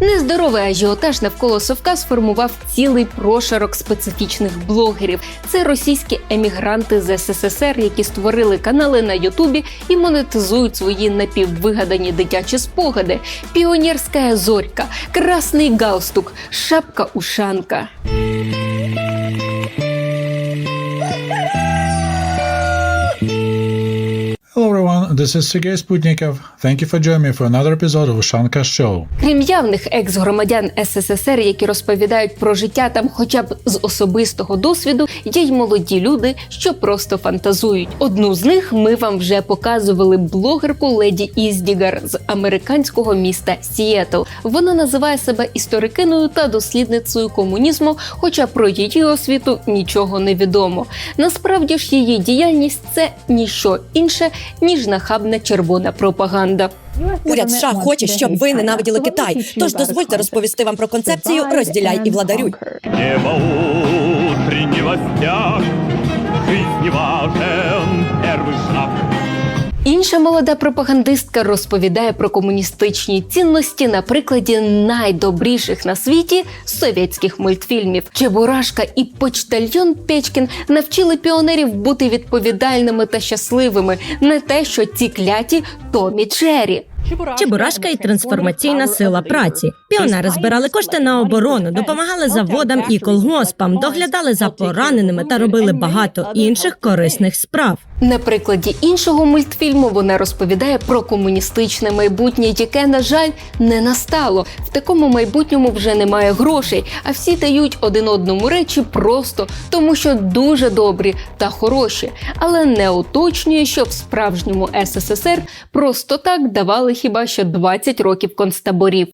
Нездоровий ажіотаж навколо совка сформував цілий прошарок специфічних блогерів. Це російські емігранти з СССР, які створили канали на Ютубі і монетизують свої напіввигадані дитячі спогади. Піонерська зорька, красний галстук, шапка-ушанка. Hello everyone, this is Sergey Sputnikov. Thank you for joining me for another episode of Ushanka Show. Крім явних екс-громадян СССР, які розповідають про життя там хоча б з особистого досвіду, є й молоді люди, що просто фантазують. Одну з них ми вам вже показували блогерку леді Іздігар з американського міста Сіетл. Вона називає себе історикиною та дослідницею комунізму, хоча про її освіту нічого не відомо. Насправді ж її діяльність це ніщо інше ніж нахабна червона пропаганда. Уряд США хоче, щоб ви ненавиділи Китай. Тож дозвольте розповісти вам про концепцію розділяй і владарюй. Інша молода пропагандистка розповідає про комуністичні цінності на прикладі найдобріших на світі совєтських мультфільмів. Чебурашка і почтальйон Печкін навчили піонерів бути відповідальними та щасливими, не те, що ці кляті Томі Джері. Чебурашка і трансформаційна сила праці. Піонери збирали кошти на оборону, допомагали заводам і колгоспам, доглядали за пораненими та робили багато інших корисних справ. На прикладі іншого мультфільму вона розповідає про комуністичне майбутнє, яке, на жаль, не настало. В такому майбутньому вже немає грошей, а всі дають один одному речі просто тому, що дуже добрі та хороші, але не уточнює, що в справжньому СССР просто так давали хіба що 20 років концтаборів.